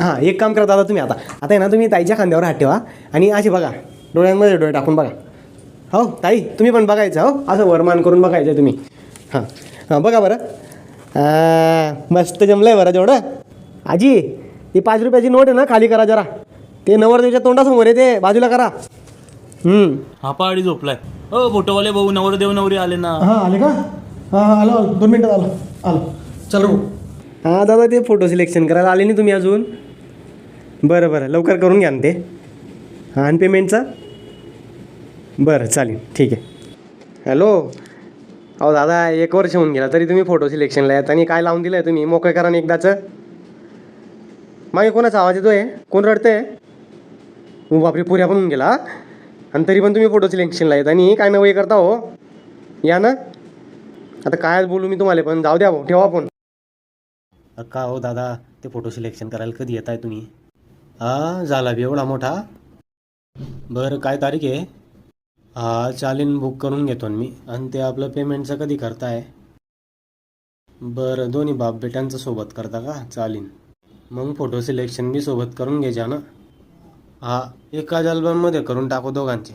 हां एक काम करा दादा तुम्ही आता. आता आहे ना तुम्ही ताईच्या खांद्यावर हात ठेवा आणि असे बघा डोळ्यांमध्ये डोळे टाकून बघा. हो ताई तुम्ही पण बघायचं हो. असं वरमान करून बघायचं तुम्ही. हां हां बघा बरं. आ, मस्त जमलं आहे बरं जेवढं. आजी ती पाच रुपयाची नोट आहे ना खाली करा जरा. ते नवरदेवच्या तोंडासमोर आहे ते बाजूला करा. हम्म. हा पहाडी झोपलाय. हो फोटोवाले भाऊ नवरदेव नवरी आले ना. हां आले का? हां हां आलो आलो दोन मिनटात आलो आलो. चल रू हां दादा ते फोटो सिलेक्शन करायला आले नाही तुम्ही अजून? बरं बरं. लवकर करून घ्या ना ते. हां आणि पेमेंटचं? बरं चालेल. ठीक आहे. हॅलो? अहो दादा एक वर्ष होऊन गेला तरी तुम्ही फोटो सिलेक्शनला येत. आणि काय लावून दिलं आहे तुम्ही? मोकळं करा ना एकदाचं? मागे कोणाचा आवाज येतोय? कोण रडतंय? हो बापरे पुऱ्या पण होऊन गेला आणि तरी पण तुम्ही फोटो सिलेक्शनला येत. आणि काय नवं हे करता हो? या ना. आता काय बोलू मी तुम्हाला पण? जाऊ द्या भाऊ ठेवा फोन का हो दादा ते फोटो सिलेक्शन करायला कधी येत आहे तुम्ही? हा झाला बी एवढा मोठा. बरं काय तारीख आहे? हा चालेल बुक करून घेतो मी. आणि ते आपलं पेमेंटचं कधी करताय? बरं दोन्ही बाप बेटांचं सोबत करता का? चालेल मग फोटो सिलेक्शन बी सोबत करून घ्यायच्या ना? हा एकाच अल्बममध्ये करून टाकू दोघांचे.